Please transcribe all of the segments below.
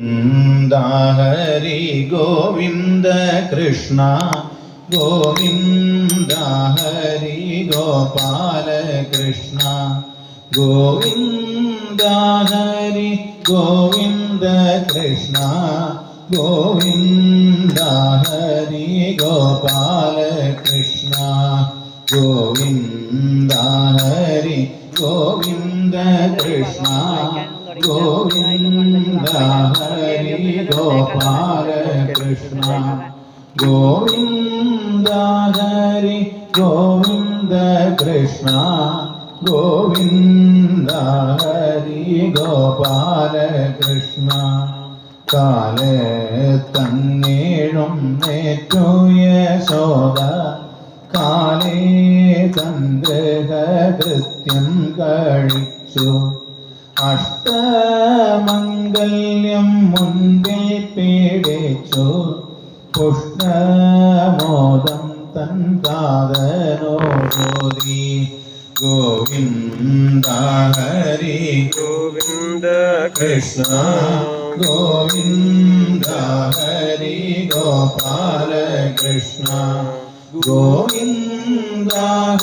ഹരി ഗോവിന്ദ കൃഷ്ണ ഗോവിന്ദ ഹരി ഗോപാല കൃഷ്ണ ഗോവിന്ദ ഹരി ഗോവിന്ദ കൃഷ്ണ ഗോവിന്ദ ഹരി ഗോപാല കൃഷ്ണ ഗോവിന്ദ ഹരി ഗോവിന്ദ കൃഷ്ണ ഗോവിന്ദ ഹരി ഗോപാല കൃഷ്ണ ഗോവിന്ദ ഹരി ഗോവിന്ദ കൃഷ്ണ ഗോവിന്ദ ഹരി ഗോപാല കൃഷ്ണ കാലേ തന്നേഴും നേറ്റുയ ശോഭ കാലേ ചന്ദ്രകൃത്യം കഴിച്ചു. അഷ്ടമംഗല്യം മുൻപിൽ പേടിച്ചു പുഷ്ണമോദം തൻ കാതനോടി ഗോവിന്ദ ഹരി ഗോവിന്ദ കൃഷ്ണ. ഗോവിന്ദ ഹരി ഗോപാല കൃഷ്ണ. ഗോവിന്ദ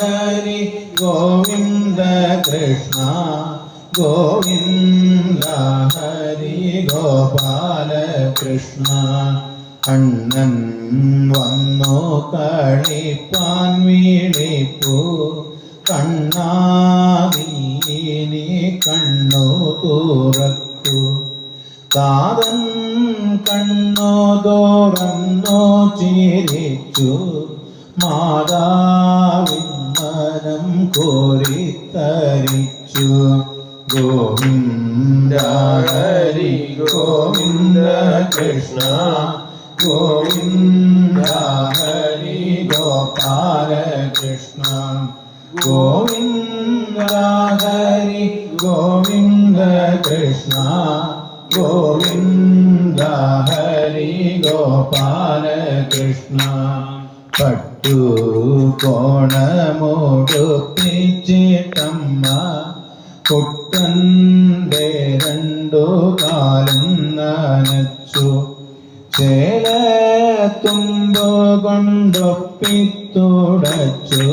ഹരി ഗോവിന്ദ കൃഷ്ണ. ഗോവിന്ദ ഹരി ഗോപാല കൃഷ്ണ കണ്ണൻ വന്നു കളിപ്പാൻ വീണിപ്പു കണ്ണാതീനി കണ്ണു തുറക്കു. താതൻ കണ്ണു തോറന്നു ചിരിച്ചു. മാതാവിൻ മനം കോരിത്തരിച്ചു. ഗോവിന്ദ ഹരി ഗോവിന്ദ കൃഷ്ണ ഗോവിന്ദ ഹരി ഗോപാല കൃഷ്ണ ഗോവിന്ദ ഹരി ഗോവിന്ദ കൃഷ്ണ ഗോവിന്ദ ഹരി ഗോപാല കൃഷ്ണ പട്ടു കോണമോടുപ്പിച്ചിട്ടമ്മ കുട്ടന്റെ രണ്ടു കാലം നനച്ചു. ചേലത്തുമ്പോ കൊണ്ടൊപ്പിത്തുടച്ചു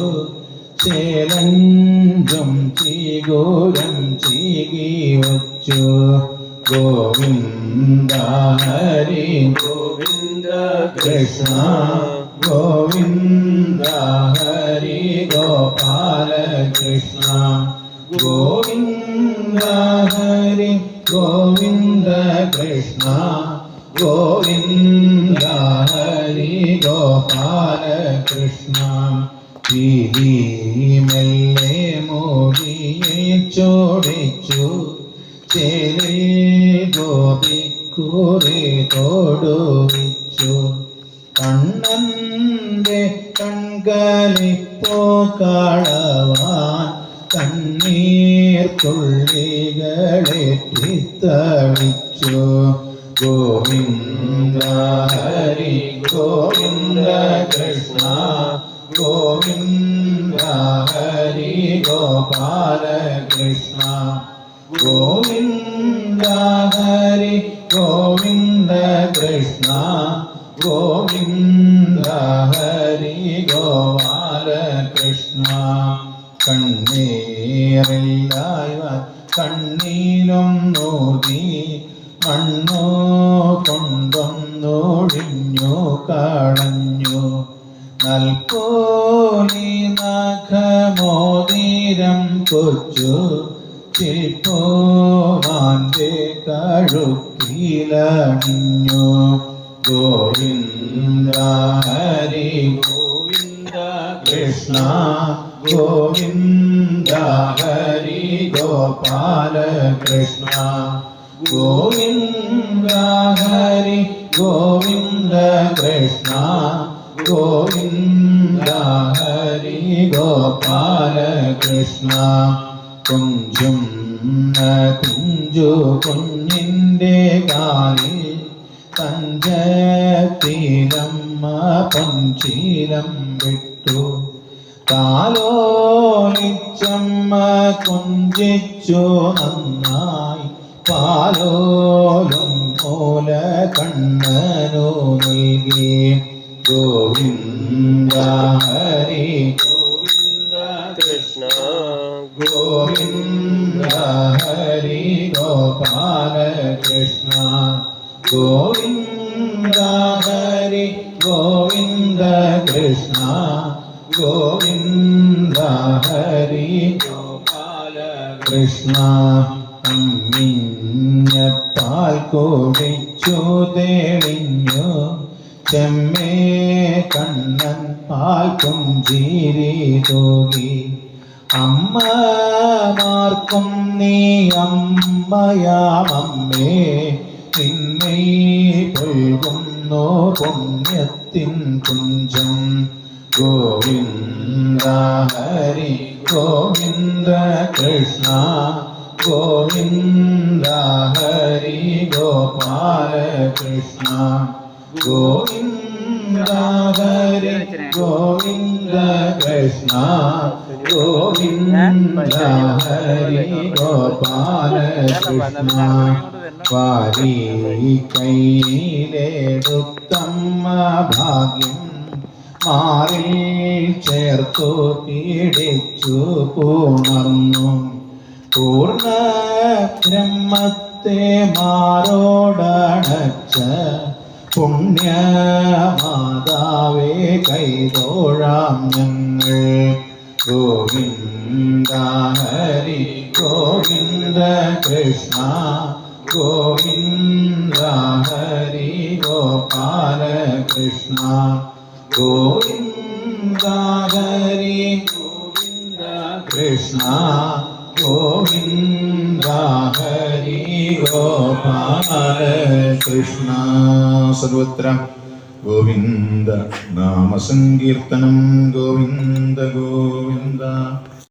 ചേലഞ്ചും ചീകൂരം ചീകി വച്ചു ഗോവിന്ദ ഹരി ഗോവിന്ദ കൃഷ്ണ ഗോവിന്ദ ഹരി ഗോപാല കൃഷ്ണ ഗോവിന്ദ ഹരി ഗോവിന്ദ കൃഷ്ണ ഗോവിന്ദ ഹരി ഗോപാല കൃഷ്ണ. വിധി മെല്ലെ മോദിയെ ചോടിച്ചു. ചേരി ഗോപിക്കുറി തോടുവിച്ചു. കണ്ണന്റെ കൺകളിപ്പോ കളവാൻ കണ്ണീർ തുള്ളികളേറ്റിത്തളിച്ചു ഗോവിന്ദ ഹരി ഗോവിന്ദ കൃഷ്ണ ഗോവിന്ദ ഹരി ഗോപാല കൃഷ്ണ ഗോവിന്ദ ഹരി ഗോവിന്ദ കൃഷ്ണ ഗോവിന്ദ ഹരി ഗോപാല കൃഷ്ണ കണ്ണീറില്ലായ്വ കണ്ണീലും നോതി മണ്ണു കാണഞ്ഞു കളഞ്ഞു നൽകോലി നഖമോതിരം കൊച്ചു ശില്പോമാന്റെ കഴുക്കിലണിഞ്ഞു ഗോവിന്ദ ഹരി ഗോവിന്ദ കൃഷ്ണ ഗോവിന്ദ ഹരി ഗോപാല കൃഷ്ണ ഗോവിന്ദ ഹരി ഗോവിന്ദ കൃഷ്ണ ഗോവിന്ദ ഹരി ഗോപാല കൃഷ്ണ കുഞ്ചും കുഞ്ചു കുഞ്ഞിന്റെ കാലിൽ തഞ്ചത്തിലമ്മ പഞ്ചീലം വിട്ടു. താലോലിച്ചമ്മ കുഞ്ചിച്ചു നന്നായി. പാലോലും പോല കണ്ണനോ നൽകി. ഗോവിന്ദ ഹരി ഗോവിന്ദ കൃഷ്ണ ഗോവിന്ദ ഹരി ഗോപാല കൃഷ്ണ. ഗോവിന്ദ ഹരി ഗോവിന്ദ കൃഷ്ണ. ഗോവിന്ദ ഹരി ഗോപാല കൃഷ്ണ അമ്മിഞ്ഞപ്പാൽ കുടിച്ചു തേളിഞ്ഞു ചെമ്മേ കണ്ണൻ പാൽ പുഞ്ചിരി തോകി. അമ്മമാർക്കും നീ അമ്മയാമമ്മേ നിന്നെ പൊൽകുന്നു പുണ്യത്തിൻ കുഞ്ചം. ഗോവിന്ദ ഹരി ഗോവിന്ദ കൃഷ്ണ ഗോവിന്ദ ഹരി ഗോപാല കൃഷ്ണ ഗോവിന്ദ ഹരി ഗോവിന്ദ കൃഷ്ണ ഗോവിന്ദ ഹരി ഗോപാല കൃഷ്ണ വാരി കൈയിലെടുത്തമ്മ ഭാഗ്യം മാറിൽ ചേർത്തു പീഡിച്ചു പൂണർന്നു. പൂർണ ബ്രഹ്മത്തെ മാറോടണച്ച പുണ്യമാതാവേ കൈതോഴാം ഞങ്ങൾ. ഗോവിന്ദ ഹരി ഗോവിന്ദ കൃഷ്ണ ഗോവിന്ദ ഹരി ഗോപാല കൃഷ്ണ ഗോവിന്ദ ഹരി ഗോവിന്ദ കൃഷ്ണ ഗോവിന്ദ ഹരി ഗോപാല കൃഷ്ണ സർവത്ര ഗോവിന്ദ നാമസങ്കീർത്തനം ഗോവിന്ദ ഗോവിന്ദ